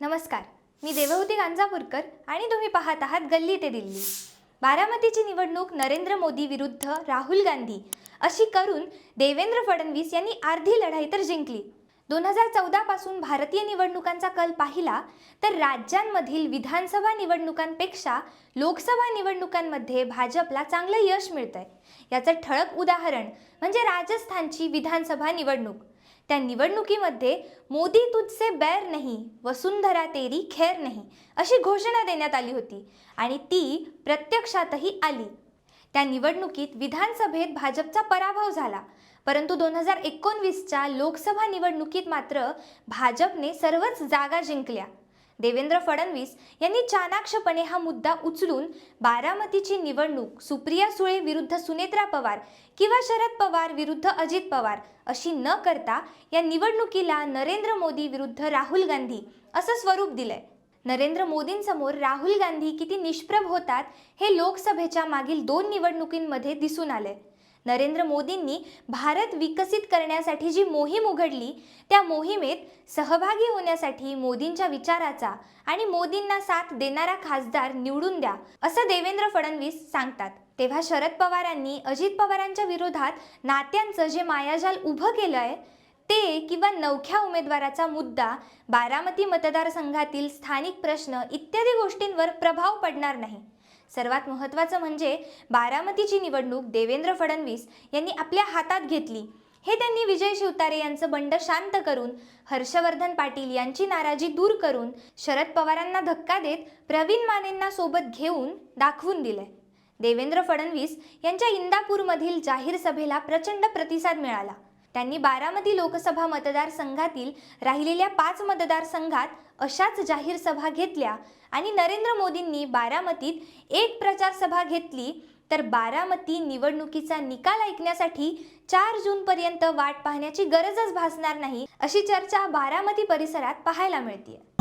नमस्कार. मी देवहूती गांजापूरकर आणि तुम्ही पाहत आहात गल्ली ते दिल्ली. बारामतीची निवडणूक नरेंद्र मोदी विरुद्ध राहुल गांधी अशी करून देवेंद्र फडणवीस यांनी अर्धी लढाई तर जिंकली. दोन हजार चौदापासून भारतीय निवडणुकांचा कल पाहिला तर राज्यांमधील विधानसभा निवडणुकांपेक्षा लोकसभा निवडणुकांमध्ये भाजपला चांगलं यश मिळतंय. याचं ठळक उदाहरण म्हणजे राजस्थानची विधानसभा निवडणूक. त्या निवडणुकीमध्ये मोदी तुझसे बैर नाही वसुंधरा तेरी खैर नाही अशी घोषणा देण्यात आली होती आणि ती प्रत्यक्षातही आली. त्या निवडणुकीत विधानसभेत भाजपचा पराभव झाला. परंतु दोन हजार एकोणवीसच्या लोकसभा निवडणुकीत मात्र भाजपने सर्वच जागा जिंकल्या. देवेंद्र फडणवीस यांनी चाणाक्षपणे हा मुद्दा उचलून बारामतीची निवडणूक सुप्रिया सुळे विरुद्ध सुनेत्रा पवार किंवा शरद पवार विरुद्ध अजित पवार अशी न करता या निवडणुकीला नरेंद्र मोदी विरुद्ध राहुल गांधी असं स्वरूप दिलंय. नरेंद्र मोदींसमोर राहुल गांधी किती निष्प्रभ होतात हे लोकसभेच्या मागील दोन निवडणुकींमध्ये दिसून आले. नरेंद्र मोदींनी भारत विकसित करण्यासाठी जी मोहीम उघडली त्या मोहिमेत सहभागी होण्यासाठी मोदींच्या विचाराचा आणि मोदींना साथ देणारा खासदार निवडून द्या असं देवेंद्र फडणवीस सांगतात. तेव्हा शरद पवारांनी अजित पवारांच्या विरोधात नात्यांचं जे मायाजाल उभं केलं आहे ते किंवा नवख्या उमेदवाराचा मुद्दा बारामती मतदारसंघातील स्थानिक प्रश्न इत्यादी गोष्टींवर प्रभाव पडणार नाही. सर्वात महत्त्वाचं म्हणजे बारामतीची निवडणूक देवेंद्र फडणवीस यांनी आपल्या हातात घेतली. हे त्यांनी विजय शिवतारे यांचं बंड शांत करून हर्षवर्धन पाटील यांची नाराजी दूर करून शरद पवारांना धक्का देत प्रवीण मानेंना सोबत घेऊन दाखवून दिलंय देवेंद्र फडणवीस यांच्या इंदापूरमधील जाहीर सभेला प्रचंड प्रतिसाद मिळाला. त्यांनी बारामती लोकसभा मतदारसंघातील राहिलेल्या पाच मतदारसंघात अशाच जाहीर सभा घेतल्या आणि नरेंद्र मोदींनी बारामतीत एक प्रचार सभा घेतली. तर बारामती निवडणुकीचा निकाल ऐकण्यासाठी चार जूनपर्यंत वाट पाहण्याची गरजच भासणार नाही अशी चर्चा बारामती परिसरात पाहायला मिळते